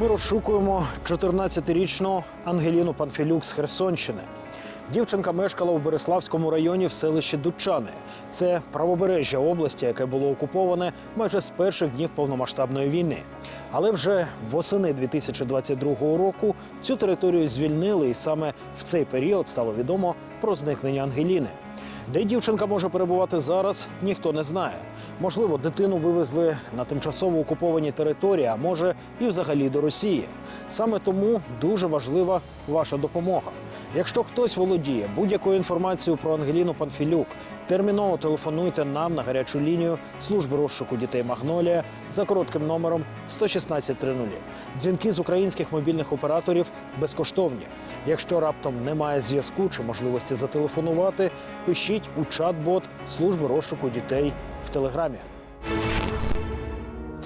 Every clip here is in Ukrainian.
Ми розшукуємо 14-річну Ангеліну Панфілюк з Херсонщини. Дівчинка мешкала у Береславському районі в селищі Дудчани. Це правобережжя області, яке було окуповане майже з перших днів повномасштабної війни. Але вже восени 2022 року цю територію звільнили, і саме в цей період стало відомо про зникнення Ангеліни. Де дівчинка може перебувати зараз, ніхто не знає. Можливо, дитину вивезли на тимчасово окуповані території, а може і взагалі до Росії. Саме тому дуже важлива ваша допомога. Якщо хтось володіє будь-якою інформацією про Ангеліну Панфілюк, терміново телефонуйте нам на гарячу лінію служби розшуку дітей Магнолія за коротким номером 11630. Дзвінки з українських мобільних операторів безкоштовні. Якщо раптом немає зв'язку чи можливості зателефонувати, пишіть у чат-бот служби розшуку дітей в телеграмі.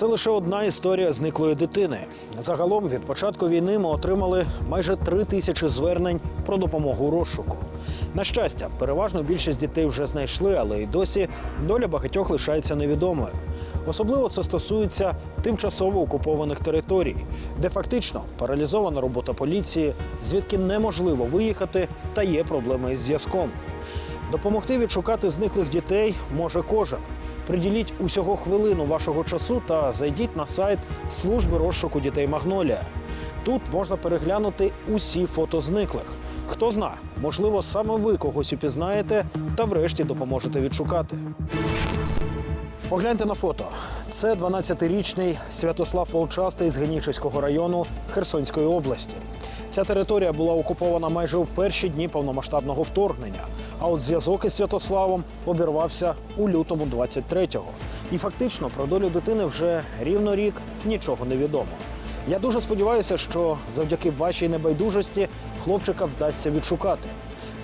Це лише одна історія зниклої дитини. Загалом від початку війни ми отримали майже три тисячі звернень про допомогу розшуку. На щастя, переважно більшість дітей вже знайшли, але й досі доля багатьох лишається невідомою. Особливо це стосується тимчасово окупованих територій, де фактично паралізована робота поліції, звідки неможливо виїхати та є проблеми із зв'язком. Допомогти відшукати зниклих дітей може кожен. Приділіть усього хвилину вашого часу та зайдіть на сайт служби розшуку дітей Магнолія. Тут можна переглянути усі фото зниклих. Хто зна, можливо, саме ви когось упізнаєте та врешті допоможете відшукати. Погляньте на фото. Це 12-річний Святослав Волчастий з Генічеського району Херсонської області. Ця територія була окупована майже у перші дні повномасштабного вторгнення. А от зв'язок із Святославом обірвався у лютому 23-го. І фактично про долю дитини вже рівно рік нічого не відомо. Я дуже сподіваюся, що завдяки вашій небайдужості хлопчика вдасться відшукати.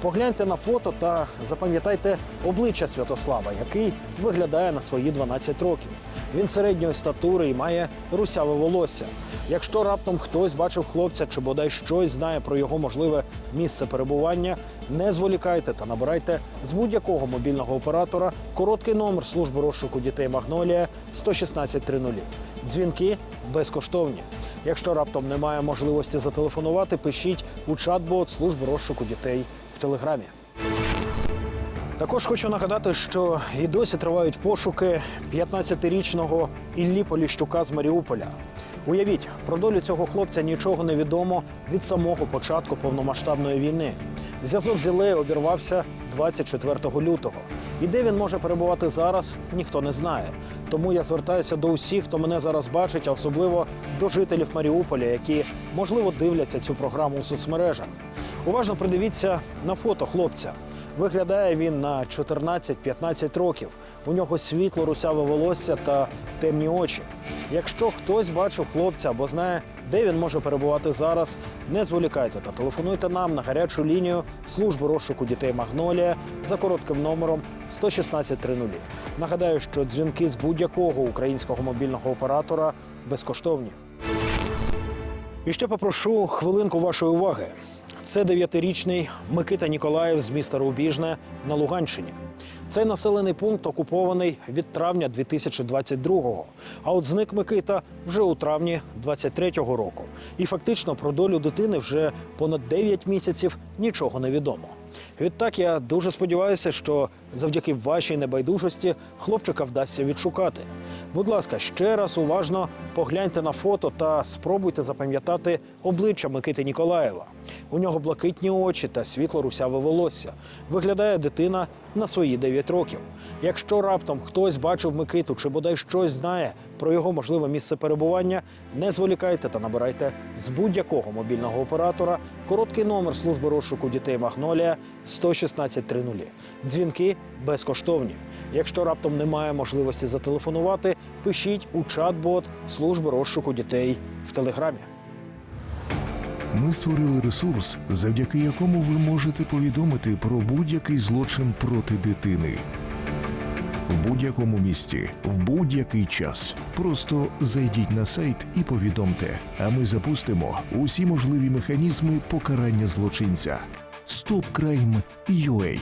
Погляньте на фото та запам'ятайте обличчя Святослава, який виглядає на свої 12 років. Він середньої статури і має русяве волосся. Якщо раптом хтось бачив хлопця чи бодай щось знає про його можливе місце перебування, не зволікайте та набирайте з будь-якого мобільного оператора короткий номер служби розшуку дітей Магнолія 11630. Дзвінки безкоштовні. Якщо раптом немає можливості зателефонувати, пишіть у чат-бот служби розшуку дітей в телеграмі. Також хочу нагадати, що і досі тривають пошуки 15-річного Іллі Поліщука з Маріуполя. Уявіть, про долю цього хлопця нічого не відомо від самого початку повномасштабної війни. Зв'язок з Іллею обірвався 24 лютого. І де він може перебувати зараз, ніхто не знає. Тому я звертаюся до усіх, хто мене зараз бачить, а особливо до жителів Маріуполя, які можливо дивляться цю програму у соцмережах. Уважно придивіться на фото хлопця. Виглядає він на 14-15 років. У нього світло русяве волосся та темні очі. Якщо хтось бачив хлопця або знає, де він може перебувати зараз, не зволікайте та телефонуйте нам на гарячу лінію служби розшуку дітей Магнолія за коротким номером 11630. Нагадаю, що дзвінки з будь-якого українського мобільного оператора безкоштовні. І ще попрошу хвилинку вашої уваги. Це дев'ятирічний Микита Ніколаєв з міста Рубіжне на Луганщині. Цей населений пункт окупований від травня 2022-го. А от зник Микита вже у травні 23-го року. І фактично про долю дитини вже понад 9 місяців нічого не відомо. Відтак я дуже сподіваюся, що завдяки вашій небайдужості хлопчика вдасться відшукати. Будь ласка, ще раз уважно погляньте на фото та спробуйте запам'ятати обличчя Микити Ніколаєва. У нього блакитні очі та світло русяве волосся. Виглядає дитина на свої 9 років. Якщо раптом хтось бачив Микиту чи бодай щось знає про його можливе місце перебування, не зволікайте та набирайте з будь-якого мобільного оператора короткий номер служби розшуку дітей Магнолія 11630. Дзвінки безкоштовні. Якщо раптом немає можливості зателефонувати, пишіть у чат-бот служби розшуку дітей в телеграмі. Ми створили ресурс, завдяки якому ви можете повідомити про будь-який злочин проти дитини. В будь-якому місті, в будь-який час. Просто зайдіть на сайт і повідомте, а ми запустимо усі можливі механізми покарання злочинця. StopCrime.ua